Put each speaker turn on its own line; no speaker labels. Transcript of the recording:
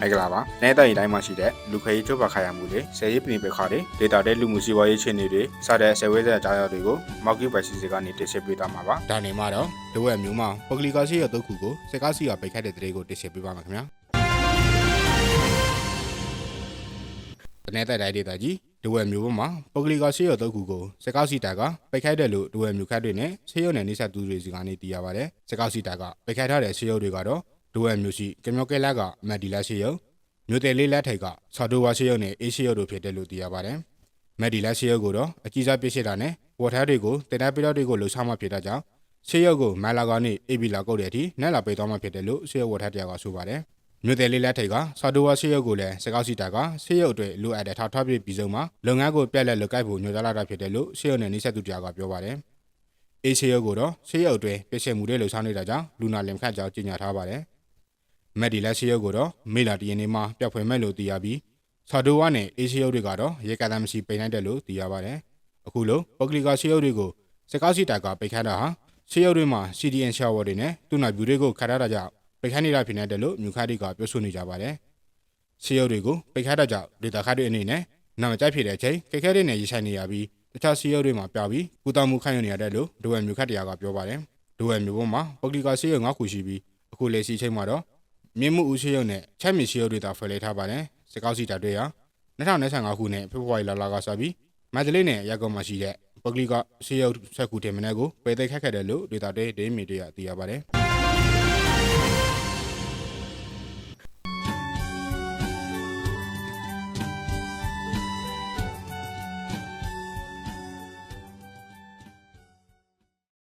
မင်္ဂလာပါနေတိုင်းတိုင်းမှာရှိတဲ့လူခရီးချုပ်ပါခါရမှုတွေဆယ်ရေးပြင်ပခါတွေဒေတာတဲ့လူမှုစီးပွားရေးချင်းတွေစတဲ့ဆယ်ဝဲဆက်အကြောင်းအရာတွေကိုမော်ကီပိုင်စီစီကနေတင်ဆက်ပေးသွားမှာပါဒါနေမှာတော့ဒဝဲမျိုးမှာပကလီကာစီရဲ့တုတ်ခုကိုစကားစီကပိတ်ခတ်တဲ့တဲ့ကိုတင်ဆက်ပေးပါမှာခင်ဗျာတနေ့တဲ့ဒေတာကြီးဒဝဲမျိုးပေါ်မှာပကလီကာစီရဲ့တုတ်ခုကိုစကားစီတာကပိတ်ခတ်တယ်လို့ဒဝဲမျိုးခတ်တွေနဲ့ဆေးရုံနယ်နေဆက်သူတွေစီကနေသိရပါတယ်စကားစီတာကပိတ်ခတ်ထားတဲ့ဆေးရုံတွေကတော့ ဒဝဲမျိုးရှိကမြော့ကဲလာကအမတ်ဒီလာဆေးရုံမြို့တယ်လေးလက်ထိုက်ကဆာတိုဝါရှေယုတ်နဲ့အေးရှေယုတ်တို့ဖြစ်တယ်လို့သိရပါတယ်။မက်ဒီလာရှေယုတ်ကိုတော့အကြီးစားပြစ်ရှိတာနဲ့ဝတ်ထားတွေကိုတင်တာပြတော့တွေကိုလှူဆောင်မှဖြစ်တာကြောင့်ရှေယုတ်ကိုမလာကနေအေဘီလာကုတ်တဲ့အထိနက်လာပေးသွားမှဖြစ်တယ်လို့ရှေယုတ်ဝတ်ထားတရားကဆိုပါတယ်။မြို့တယ်လေးလက်ထိုက်ကဆာတိုဝါရှေယုတ်ကိုလည်းစကောက်စီတာကရှေယုတ်အတွက်လိုအပ်တဲ့ထောက်ထားပြပြီးဆုံးမှာလုပ်ငန်းကိုပြက်လက်လုပ်ကိုက်ဖို့ညွှန်ကြားလာတာဖြစ်တယ်လို့ရှေယုတ်နဲ့နှိစက်သူတရားကပြောပါတယ်။အေးရှေယုတ်ကိုတော့ရှေယုတ်အတွက်ပြစ်ရှိမှုတွေလှူဆောင်နေတာကြောင့်လူနာလင်ခတ်ကြောင့်ကြီးညာထားပါတယ်။ မက်ဒီလက်ရှိရုပ်ကိုတော့မေလာတရင်နေမှာပျောက်ဖွယ်မဲ့လို့သိရပြီးဆာဒိုဝါနဲ့အေရှိရုပ်တွေကတော့ရေကတာမရှိပိန်လိုက်တယ်လို့သိရပါတယ်။အခုလိုပုဂ္ဂလိကရှိရုပ်တွေကိုစကောက်စီတာကပိတ်ခတ်တာဟာရှိရုပ်တွေမှာ CDN shower တွေနဲ့သူ့နာဗျူတွေကိုခတ်ရတာကြောင့်ပိတ်ခတ်နေတာဖြစ်နေတယ်လို့မြူခါတွေကပြောဆိုနေကြပါတယ်။ရှိရုပ်တွေကိုပိတ်ခတ်တာကြောင့်ဒေတာခတ်တွေအနေနဲ့နာမကျဖြစ်တဲ့အချိန်ခက်ခဲတဲ့နေရဆိုင်နေရပြီးတခြားရှိရုပ်တွေမှာပြောက်ပြီးကုသမှုခံယူနေရတယ်လို့ဒိုဝဲမြူခတ်တရားကပြောပါတယ်။ဒိုဝဲမြူပေါ်မှာပုဂ္ဂလိကရှိရုပ်၅ခုရှိပြီးအခုလေစီချိန်မှာတော့ မြင်းမှုဦးရှိရုံနဲ့ချက်မြရှိရုံတွေသာဖွဲ့လဲထားပါတယ်စကောက်စီတာတွေဟာ2025ခုနှစ်ဖေဖော်ဝါရီလလာကစပြီးမန္တလေးနယ်ရက်ကွန်မှာရှိတဲ့ပဂလီကရှိရုံဆက်ခုတင်မနေ့ကိုပေသိက်ခတ်ခဲ့တယ်လို့ဒေတာတွေဒေးမီတွေကသိရပါတယ်